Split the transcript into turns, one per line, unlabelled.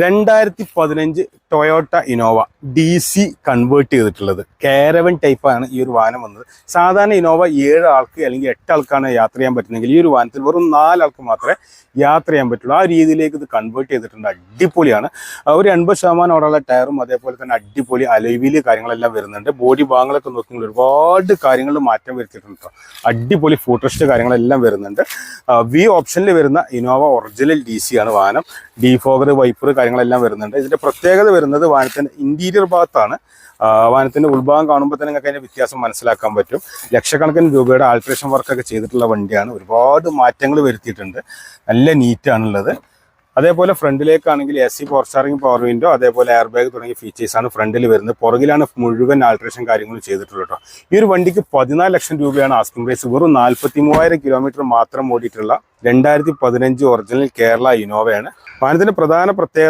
രണ്ടായിരത്തി പതിനഞ്ച് Toyota Innova D C convert ചെയ്തിട്ടുള്ളത് കാരവൻ ടൈപ്പാണ് ഈ ഒരു വാഹനം വന്നത്. സാധാരണ ഇനോവ ഏഴ് ആൾക്ക് അല്ലെങ്കിൽ എട്ട് ആൾക്കാണ് യാത്ര ചെയ്യാൻ പറ്റുന്നെങ്കിൽ ഈ ഒരു വാഹനത്തിൽ വെറും നാലാൾക്ക് മാത്രമേ യാത്ര ചെയ്യാൻ പറ്റുള്ളൂ. ആ രീതിയിലേക്ക് ഇത് കൺവേർട്ട് ചെയ്തിട്ടുണ്ട്. അടിപൊളിയാണ്. ഒരു എൺപത് ശതമാനം ഓടാനുള്ള ടയറും അതേപോലെ തന്നെ അടിപൊളി അലവിൽ കാര്യങ്ങളെല്ലാം വരുന്നുണ്ട്. ബോഡി ഭാഗങ്ങളൊക്കെ നോക്കുമ്പോൾ ഒരുപാട് കാര്യങ്ങൾ മാറ്റം വരുത്തിയിട്ടുണ്ട് ട്ടോ. അടിപൊളി ഫൂട്ടറിസ്റ്റ് കാര്യങ്ങളെല്ലാം വരുന്നുണ്ട്. വി ഓപ്ഷനിൽ വരുന്ന ഇനോവ ഒറിജിനൽ ഡി ആണ് വാഹനം. ഡീഫോഗർ വൈപ്പർ കാര്യങ്ങളെല്ലാം വരുന്നുണ്ട്. ഇതിന്റെ പ്രത്യേകത വരുന്നത് വാഹനത്തിന്റെ ഇന്റീരിയർ ഭാഗത്താണ്. ആ, വാഹനത്തിന്റെ ഉൾഭാഗം കാണുമ്പോൾ തന്നെ നിങ്ങൾക്ക് അതിന്റെ വ്യത്യാസം മനസ്സിലാക്കാൻ പറ്റും. ലക്ഷക്കണക്കിന് രൂപയുടെ ആൾട്രേഷൻ വർക്കൊക്കെ ചെയ്തിട്ടുള്ള വണ്ടിയാണ്. ഒരുപാട് മാറ്റങ്ങൾ വരുത്തിയിട്ടുണ്ട്. നല്ല നീറ്റാണുള്ളത് അതേപോലെ ഫ്രണ്ടിലേക്കാണെങ്കിൽ A C power steering power window അതേപോലെ എയർ ബാഗ് തുടങ്ങിയ ഫീച്ചേഴ്സ് ആണ് ഫ്രണ്ടിൽ വരുന്നത്. പുറകിലാണ് മുഴുവൻ ആൾട്രേഷൻ കാര്യങ്ങളും ചെയ്തിട്ടുള്ളത് കേട്ടോ. ഈ ഒരു വണ്ടിക്ക് പതിനാല് ലക്ഷം രൂപയാണ് ആസ്കിംഗ് പ്രൈസ് വെറും നാൽപ്പത്തി മൂവായിരം കിലോമീറ്റർ മാത്രം ഓടിയിട്ടുള്ള രണ്ടായിരത്തി പതിനഞ്ച് ഒറിജിനൽ കേരള ഇനോവയാണ് വാഹനത്തിന്റെ പ്രധാന പ്രത്യേകത